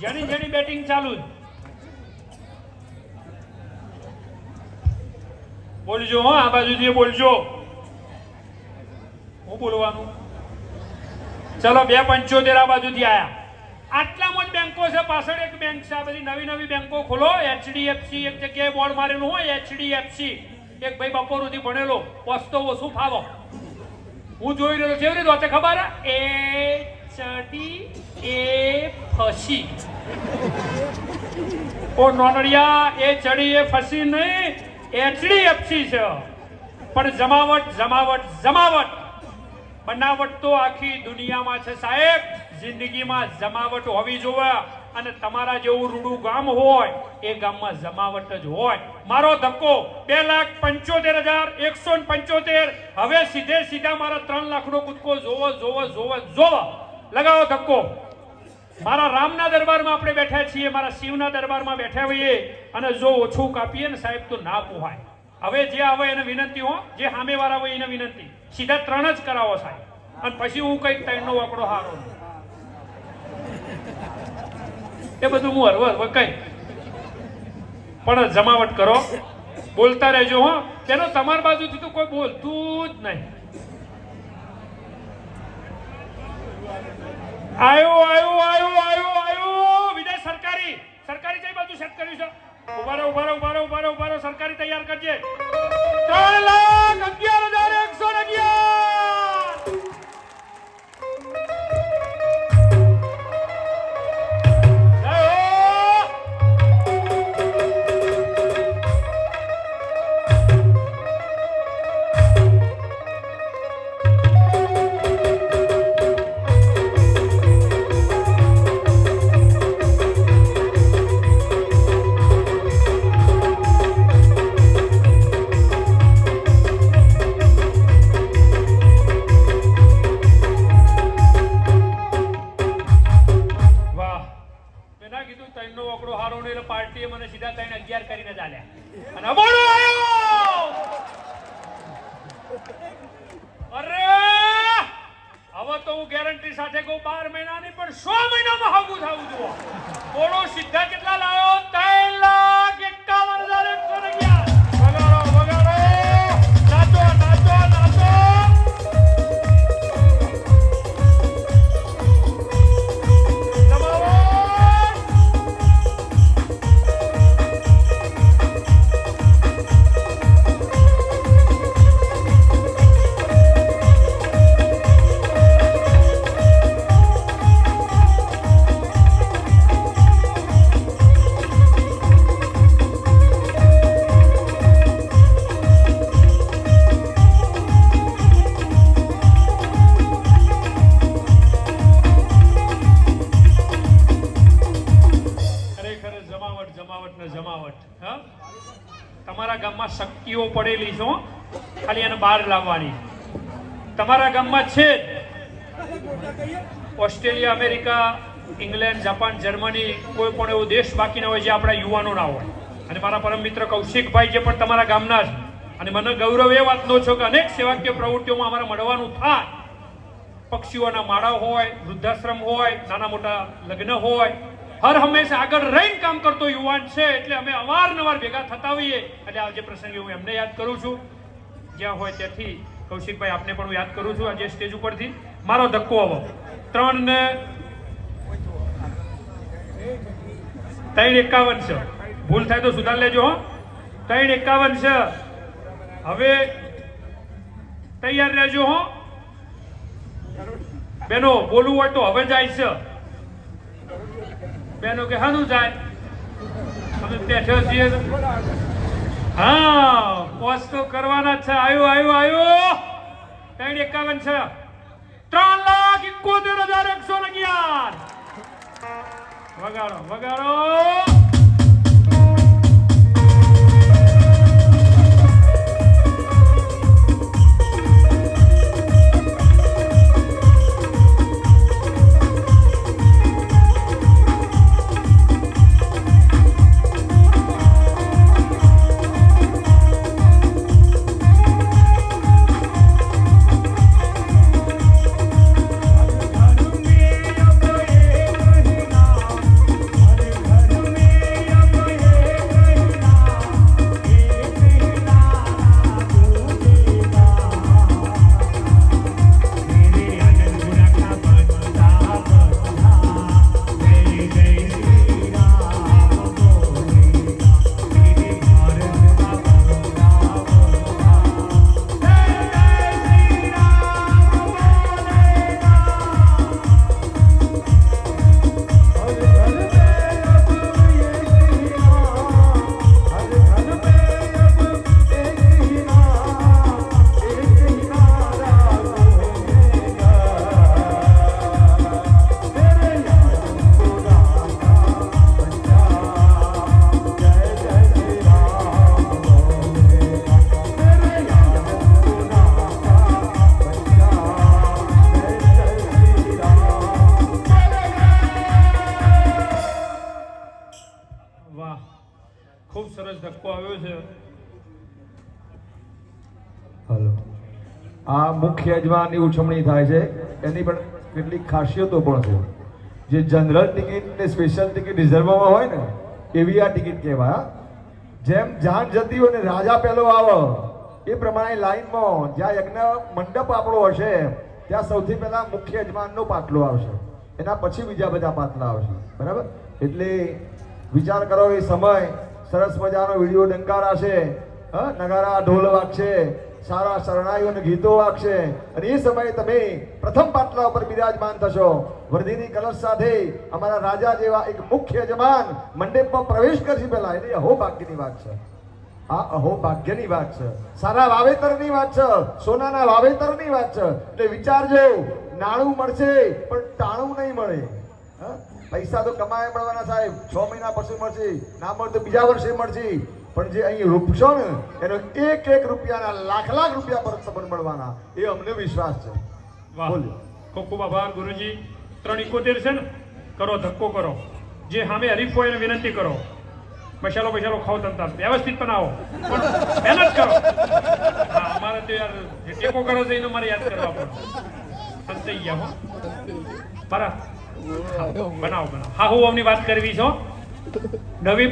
જેની જેની બેટિંગ ચાલુ. બોલજો હો, આ બાજુથી બોલજો. હું બોલવાનું? ચલો, બે પંચોતેર આ બાજુથી આયા. આટલામાં જ બેંકો છે, પાછળ એક બેંક છે, આ બધી નવી નવી બેંકો ખોલો. એચડીએફસી એક જગ્યાએ બોર્ડ મારેલું હોય એચડીએફસી એક ભાઈ બપોર સુધી ભણેલો વસ્તુ ઓછું ફાવો. હું જોઈ રહ્યો કેવી રીતે ખબર? એ ચડી એ ફસી ઓ નોનડિયા એ ચડી, એ ફસી નહીં એચડીએફસી છે. પણ જમાવટ જમાવટ જમાવટ. બનાવટ તો આખી દુનિયામાં છે સાહેબ. જિંદગીમાં જમાવટ હોવી જોવે અને તમારા જેવું રૂડું ગામ હોય, એ ગામમાં જમાવટ જ હોય. મારો ધક્કો, બે લાખ પંચોતેર હજાર એકસો પંચોતેર. હવે સીધે સીધા મારા ત્રણ લાખનો કૂદકો જોવો જોવો જોવો જોવો. લગાવો ધક્કો. મારા રામના દરબારમાં આપણે બેઠા છીએ, મારા શિવના દરબારમાં બેઠા હોઈએ અને જો ઓછું કાપીએ ને સાહેબ તો ના પોહાય. હવે જે આવે એને વિનંતી હો, જે સામેવાળા હોય એને વિનંતી. સીધા ત્રણ જ કરાવો સાહેબ. અને પછી હું કંઈક ત્રણનો વાકડો હારો એ બધું હું હરવ હરવ કઈ. પણ જમાવટ કરો. બોલતા રહેજો હો. તેનો તમારી બાજુથી તો કોઈ બોલતું જ નહીં. આયો આયો આયો આયો આયો, વિજય સરકારી. સરકારી કઈ બાજુ સેટ કર્યું છે? ઊભા રહો ઊભા રહો ઊભા રહો ઊભા રહો સરકારી તૈયાર કરજે. ગામમાં પડેલી છે ખાલી એને બહાર લાવવાની. તમારા ગામમાં છે Australia, America, England, Japan, Germany, કોઈ પણ એવો દેશ બાકી ના હોય જે આપણા યુવાનો ના હોય. અને મારા પરમ મિત્ર કૌશિકભાઈ જે પણ તમારા ગામના છે, અને મને ગૌરવ એ વાતનો છો કે અનેક સેવાકીય પ્રવૃત્તિઓમાં અમારે મળવાનું થાય. પક્ષીઓના માળા હોય, વૃદ્ધાશ્રમ હોય, નાના મોટા લગ્ન હોય હર હંમેશા આગળ રહીને કામ કરતો યુવાન છે એટલે અમે અવારનવાર ભેગા થતા હોઈએ. એટલે આજે પ્રસંગે હું એમને યાદ કરું છું. જ્યાં હોય ત્યાંથી કૌશિકભાઈ આપને પણ હું યાદ કરું છું આજે સ્ટેજ ઉપરથી. મારો ધક્કો આવો. ત્રણ ને ત્રણ એકાવન છે. ભૂલ થાય તો સુધાર લેજો, હો. ત્રણ એકાવન છે. હવે તૈયાર રહેજો, હો. બેનો, બોલવું હોય તો હવે જાય છે. બેનો કે હાનું જાય. અમે બેઠો છીએ. હા, પોસ્ટ તો કરવાના છે. આવ્યો આવ્યો આવ્યો ત્રણ એકાવન છે. ત્રણ લાખ એકોતેર હજાર એકસો અગિયાર. વગાડો વગાડો. સરસ ધક્કો આવ્યો છે. હલો. આ મુખ્ય યજમાનની ઉછમણી થાય છે. એની પણ કેટલીક ખાસિયતો પણ છે. જે જનરલ ટિકિટ ને સ્પેશિયલ ટિકિટ રિઝર્વમાં હોય ને, એવી આ ટિકિટ કહેવાય. જેમ જાન જતી હોય ને રાજા પહેલો આવે, એ પ્રમાણે લાઈનમાં જ્યાં યજ્ઞ મંડપ આપણો હશે, ત્યાં સૌથી પહેલા મુખ્ય યજમાનનો પાટલો આવશે. એના પછી બીજા બધા પાટલા આવશે. બરાબર? એટલે વિચાર કરો એ સમય સરસ મજાનો વીડિયો ડંકારા છે. હા, નગારા, ઢોલ વાગશે, સારા શરણાઈઓ અને ગીતો વાગશે. અને એ સમયે તમે પ્રથમ પાટલા ઉપર બિરાજમાન થશો. વર્ધીની કલશ સાથે અમારા રાજા જેવા એક મુખ્ય યજમાન મંડપમાં પ્રવેશ કરશે પહેલા. એટલે અહો ભાગ્યની વાત છે. આ અહો ભાગ્યની વાત છે. સારા વાવેતરની વાત છે. સોનાના વાવેતરની વાત છે. એટલે વિચારજો, નાણું મળશે, પણ ટાણું નહીં મળે? પૈસા તો કમાય મળવાના સાહેબ. છ મહિના પછી મળશે ના મળે તો બીજા વર્ષે મળશે. પણ જે અહીં રૂપશો ને એનો એક એક રૂપિયાના લાખ લાખ રૂપિયા પર સંબંધ મળવાના એ અમને વિશ્વાસ છે. બોલો. ખૂબ ખૂબ આભાર ગુરુજી. ત્રણ ઇકોતેર છે ને? કરો ધક્કો કરો. જે સામે હરીફ હોય એને વિનંતી કરો. મસાલો મસાલો ખાવ તમતાર વ્યવસ્થિત બનાવો. પણ મહેનત કરો. હા અમારે તો યાર ટેકો કરો છે એને મારે યાદ કરવા પડે સંતાઈ ગયા હો. બરાબર. બનાવો બનાવો. હા હું અમની વાત કરવી છો નવી